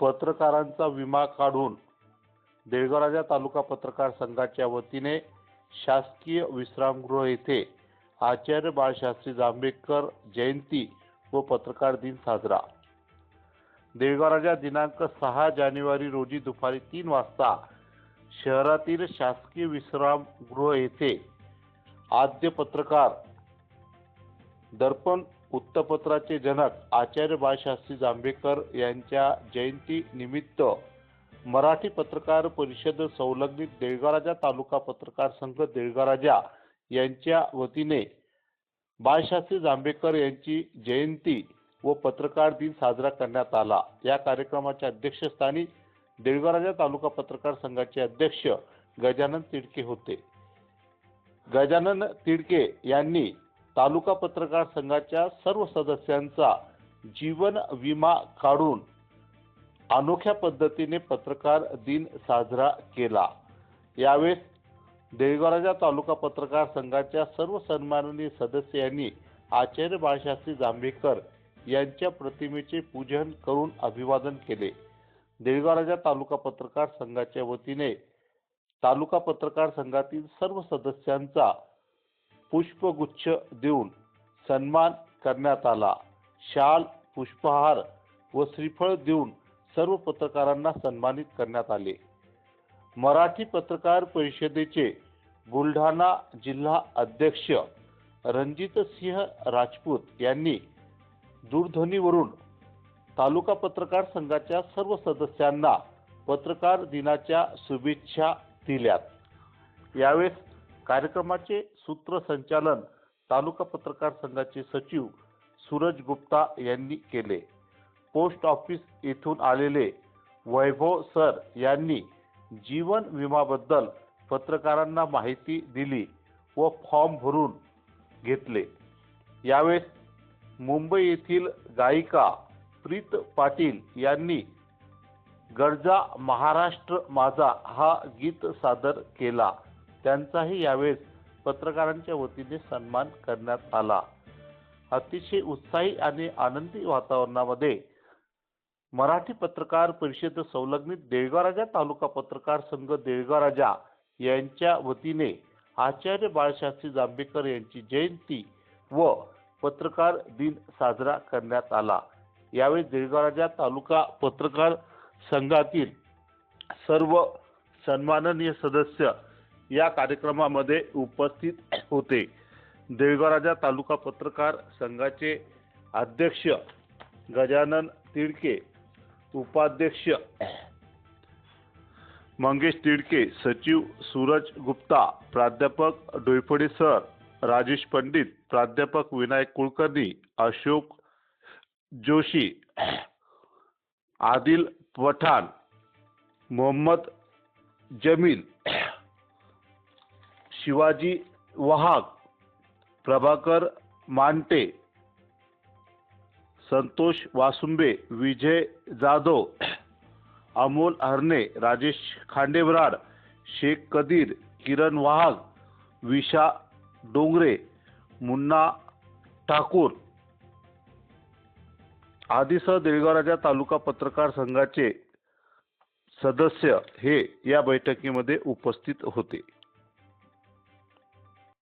पत्रकारांचा विमा काढून देळगाव तालुका पत्रकार संघाच्या वतीने शासकीय विश्रामगृह येथे आचार्य बाळशास्त्री जांभेकर जयंती व पत्रकार दिन साजरा. देळगाव राजा दिनांक सहा जानेवारी रोजी दुपारी तीन वाजता शहरातील शासकीय विश्रामगृह येथे आद्य पत्रकार दर्पण वृत्तपत्राचे जनक आचार्य बाळशास्त्री जांभेकर यांच्या जयंती निमित्त मराठी पत्रकार परिषद संलग्नित देळगाराजा तालुका पत्रकार संघ देळगाराजा यांच्या वतीने बाळशास्त्री जांभेकर यांची जयंती व पत्रकार दिन साजरा करण्यात आला. या कार्यक्रमाच्या अध्यक्षस्थानी देळगाराजा तालुका पत्रकार संघाचे अध्यक्ष गजानन तिडके होते. गजानन तिडके यांनी तालुका पत्रकार संघाच्या सर्व सदस्यांचा जीवन विमा काढून अनोख्या पद्धतीने पत्रकार दिन साजरा केला. यावेळेस देळगाव तालुका पत्रकार संघाच्या सर्व सन्माननीय सदस्यांनी आचार्य बाळशास्त्री जांभेकर यांच्या प्रतिमेचे पूजन करून अभिवादन केले. देळगाव तालुका पत्रकार संघाच्या वतीने तालुका पत्रकार संघातील सर्व सदस्यांचा पुष्पगुच्छ देऊन सन्मान करण्यात आला. शाल पुष्पहार व श्रीफळ देऊन सर्व पत्रकारांना सन्मानित करण्यात आले. मराठी पत्रकार परिषदेचे बुलढाणा जिल्हा अध्यक्ष रणजित सिंह राजपूत यांनी दूरध्वनीवरून तालुका पत्रकार संघाच्या सर्व सदस्यांना पत्रकार दिनाच्या शुभेच्छा दिल्यात. यावेळेस कार्यक्रमाचे सूत्रसंचालन तालुका पत्रकार संघाचे सचिव सूरज गुप्ता यांनी केले. पोस्ट ऑफिस येथून आलेले वैभव सर यांनी जीवन विमाबद्दल पत्रकारांना माहिती दिली व फॉर्म भरून घेतले. यावेळेस मुंबई येथील गायिका प्रीत पाटील यांनी गरजा महाराष्ट्र माझा हा गीत सादर केला. त्यांचाही यावेळेस पत्रकारांच्या वतीने सन्मान करण्यात आला. अतिशय उत्साही आणि आनंदी वातावरणामध्ये मराठी पत्रकार परिषद संलग्नित देळगाव राजा तालुका पत्रकार संघ देळगाव राजा यांच्या वतीने आचार्य बाळशास्त्री जांभेकर यांची जयंती व पत्रकार दिन साजरा करण्यात आला. यावेळी देळगाव राजा तालुका पत्रकार संघातील सर्व सन्माननीय सदस्य या कार्यक्रमामध्ये उपस्थित होते. देवगराजा तालुका पत्रकार संघाचे अध्यक्ष गजानन तिडके उपाध्यक्ष मंगेश तिडके सचिव सूरज गुप्ता प्राध्यापक डोईफडे सर राजेश पंडित प्राध्यापक विनायक कुलकर्णी अशोक जोशी आदिल पठाण मोहम्मद जमील शिवाजी वहाग प्रभाकर मांटे संतोष वासुंबे विजय जाधव अमोल हरणे राजेश खांडेबराड शेख कदीर किरण वाहग विशा डोंगरे मुन्ना ठाकूर आदीसह देळगाव तालुका पत्रकार संघाचे सदस्य हे या बैठकीमध्ये उपस्थित होते.